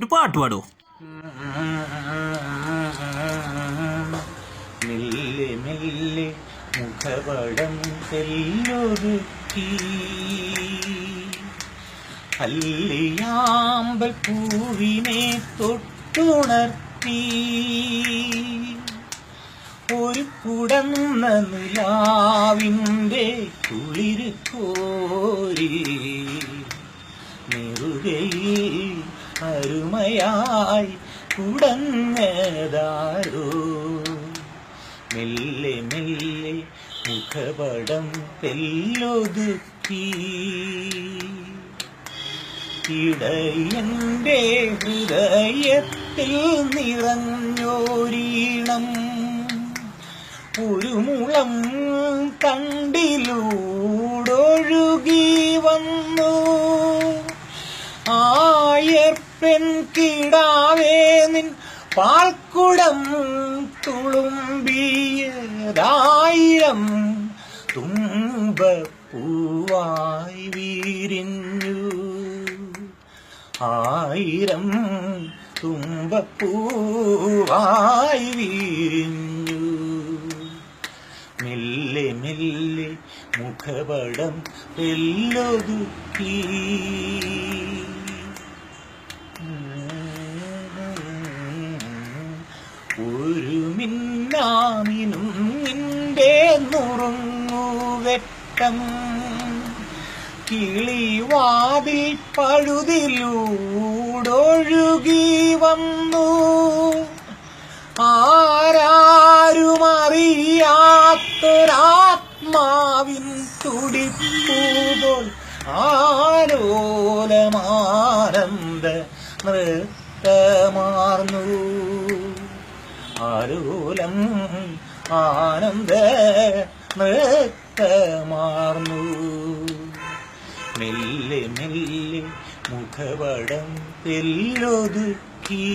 ഒരു പാട്ട് പാടോ. മെല്ലെ മെല്ലെ മുഖപടം തെല്ലൊരുക്കി. അല്ലിയാമ്പൽ പൂവിനെ തൊട്ടുണർത്തി. ഒരു കുടന്ന നിലാവിന്റെ കുളിര് കോരി. നെറുകയിൽ അരുമയായി കുടങ്ങതാരോ? മെല്ലെ മെല്ലെ മുഖപടം തെല്ലൊതുക്കി ഇടയന്റെ ഹൃദയത്തിൽ നിറഞ്ഞോരീണം. ഒരു മുളം കണ്ടിലൂടൊഴുകി വന്നു. ആയർപ്പെൻ കിടാവേ നിൻ പാൽക്കുടം തുളുമ്പിയതായിരം തുമ്പപ്പൂവായി വീരിഞ്ഞു. ആയിരം തുമ്പ പൂവായി വീരിഞ്ഞു. മെല്ലെ മെല്ലെ മുഖപടം എല്ലൊതുക്കി ഒരു മിന്നാമിനും നിന്റെ നുറുങ്ങുവെട്ടം കിളിവാതിൽ പഴുതിലൂടൊഴുകി വന്നു. ആരാരുമറിയാത്തൊരാത്മാവിൻ തുടിപ്പൂതോൽ ആലോലമാനന്ദ നൃത്തമാർന്നു. ആനന്ദ നൃത്തമാർന്നു മെല്ലെ മെല്ലെ മുഖവടം തെല്ലൊതുക്കി